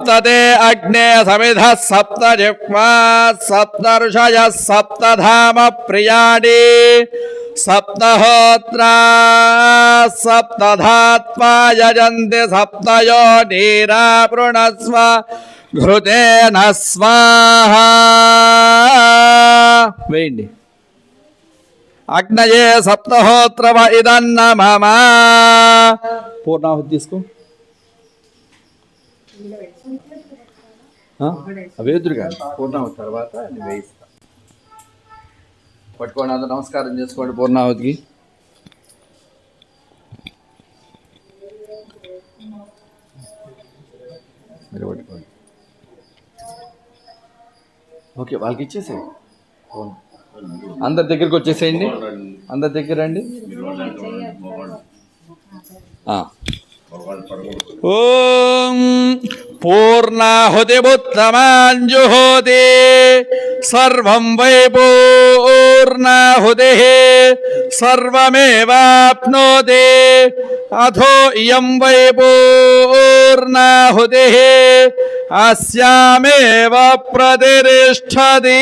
सप्तते अग्ने समिधः सप्त जिह्वा सप्त ऋषयः सप्तधाम प्रियाणि सप्तहोत्रा सप्तधात्वा यजन्ति सप्तयो नीरा पृणस्व घृतेन स्वाहा వేయండి అగ్నయే సప్తహోత్రవ ఇదన్న మమ పూర్ణాహుతి తీసుకో కానీ పూర్ణాహుతి తర్వాత నేను వేయిస్తా. పట్టుకోండి అందరూ నమస్కారం చేసుకోండి పూర్ణాహుతికి మీరు పట్టుకోండి. ఓకే వాళ్ళకి ఇచ్చేసేయండి. అందరి దగ్గరికి వచ్చేసేయండి. అందరి దగ్గర రండి. ॐ पूर्णाहुतिमुत्तमाञ्जुहोति सर्व वै पूर्णाहुतिः सर्वमेवाप्नोति अथो इं वै पूर्णाहुतिः। अस्यामेव प्रतिष्ठति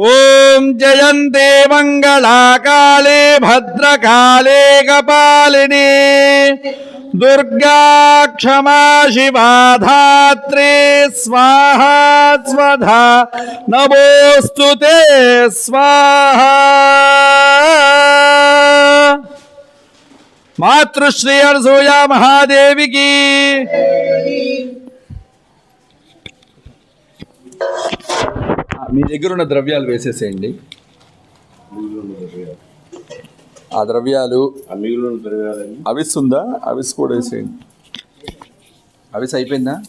ओम जयन्ते मंगलाकाले भद्रकाले, कपालिने। दुर्गा क्षमा शिवा धात्री, स्वाहा स्वधा नमोस्तु ते, स्वाहा। मातृश्री अर्जुया महादेवी की। మీ దగ్గర ఉన్న ద్రవ్యాలు వేసేసేయండి. ఆ ద్రవ్యాలు అవిస్ ఉందా అవిస్ కూడా వేసేయండి. అవిస్ అయిపోయిందా?